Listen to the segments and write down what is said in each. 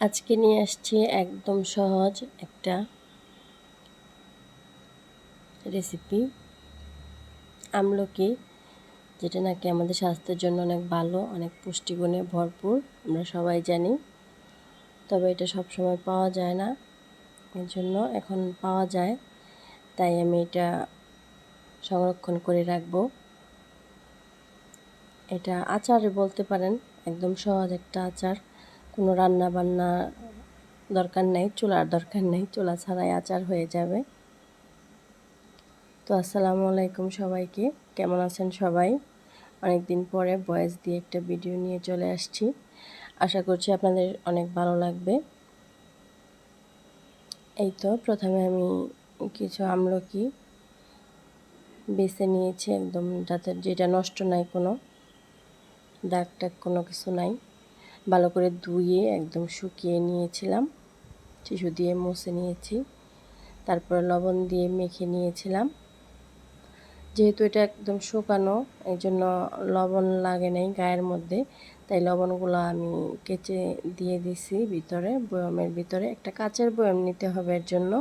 আজকে নিয়ে আসছি একদম সহজ একটা রেসিপি আমলকি, যেটা নাকি আমাদের স্বাস্থ্যের জন্য অনেক ভালো, অনেক পুষ্টিগুণে ভরপুর, আমরা সবাই জানি। তবে এটা সব সময় পাওয়া যায় না। এর জন্য এখন পাওয়া যায়, তাই আমি এটা সংরক্ষণ করে রাখব। এটা আচারে বলতে পারেন, একদম সহজ একটা আচার। কোনো রান্না বান্না দরকার নেই, চুলার দরকার নেই, চুলা ছাড়াই আচার হয়ে যাবে। তো আসসালামু আলাইকুম সবাইকে, কেমন আছেন সবাই? অনেক দিন পরে ভয়েস দিয়ে একটা ভিডিও নিয়ে চলে আসছি। আশা করছি আপনাদের অনেক ভালো লাগবে। এই তো প্রথমে আমি কিছু আমলকি বেছে নিয়েছি, একদম যাতে যেটা নষ্ট নাই কোনো দাগ টাগ কোনো কিছু নাই। ভালো করে ধুয়ে একদম শুকিয়ে নিয়েছিলাম। টিস্যু দিয়ে মুছে নিয়েছি। তারপরে লবণ দিয়ে মেখে নিয়েছিলাম। যেহেতু এটা একদম শুকানো এই জন্য লবণ লাগে নাই গায়ের মধ্যে। তাই লবণগুলো আমি কেচে দিয়ে দিছি ভিতরে, বয়মের ভিতরে। একটা কাচের বয়ম নিতে হবে এর জন্য।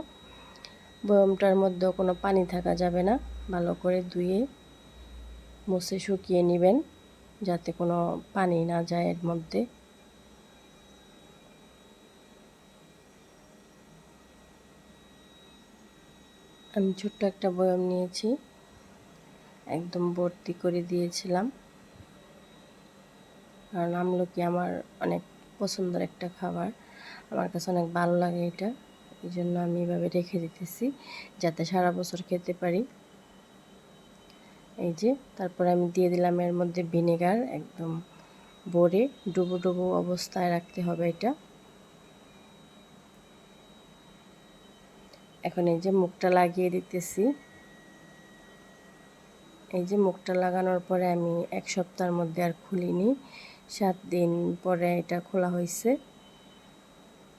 বয়মটার মধ্যেও কোনো পানি থাকা যাবে না। ভালো করে ধুয়ে মুছে শুকিয়ে নেবেন, যাতে কোনো পানি না যায় এর মধ্যে। আমি ছোট্ট একটা বয়ম নিয়েছি। একদম ভর্তি করে দিয়েছিলাম। কারণ আমলকি আমার অনেক পছন্দের একটা খাবার। আমার কাছে অনেক ভালো লাগে এটা। এই জন্য আমি এভাবে রেখে দিতেছি, যাতে সারা বছর খেতে পারি। এই যে, তারপরে আমি দিয়ে দিলাম এর মধ্যে ভিনেগার একদম ভরে, ডুবো ডুবো অবস্থায় রাখতে হবে এটা। এখন এই যে মুখটা লাগিয়ে দিতেছি। এই যে মুখটা লাগানোর পরে আমি এক সপ্তাহের মধ্যে আর খুলিনি। সাত দিন পরে এটা খোলা হয়েছে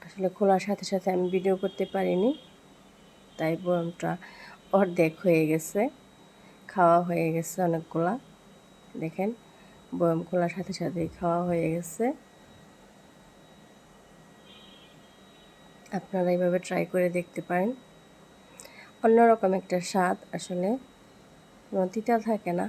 আসলে খোলার সাথে সাথে আমি ভিডিও করতে পারিনি। তাই বরমটা অর্ধেক হয়ে গেছে। খাওয়া হয়ে গেছে অনেকগুলা। দেখেন বয়ম খোলার সাথে সাথেই খাওয়া হয়ে গেছে। আপনারা এইভাবে ট্রাই করে দেখতে পারেন। অন্যরকম একটা স্বাদ আসলে তিতা থাকে না।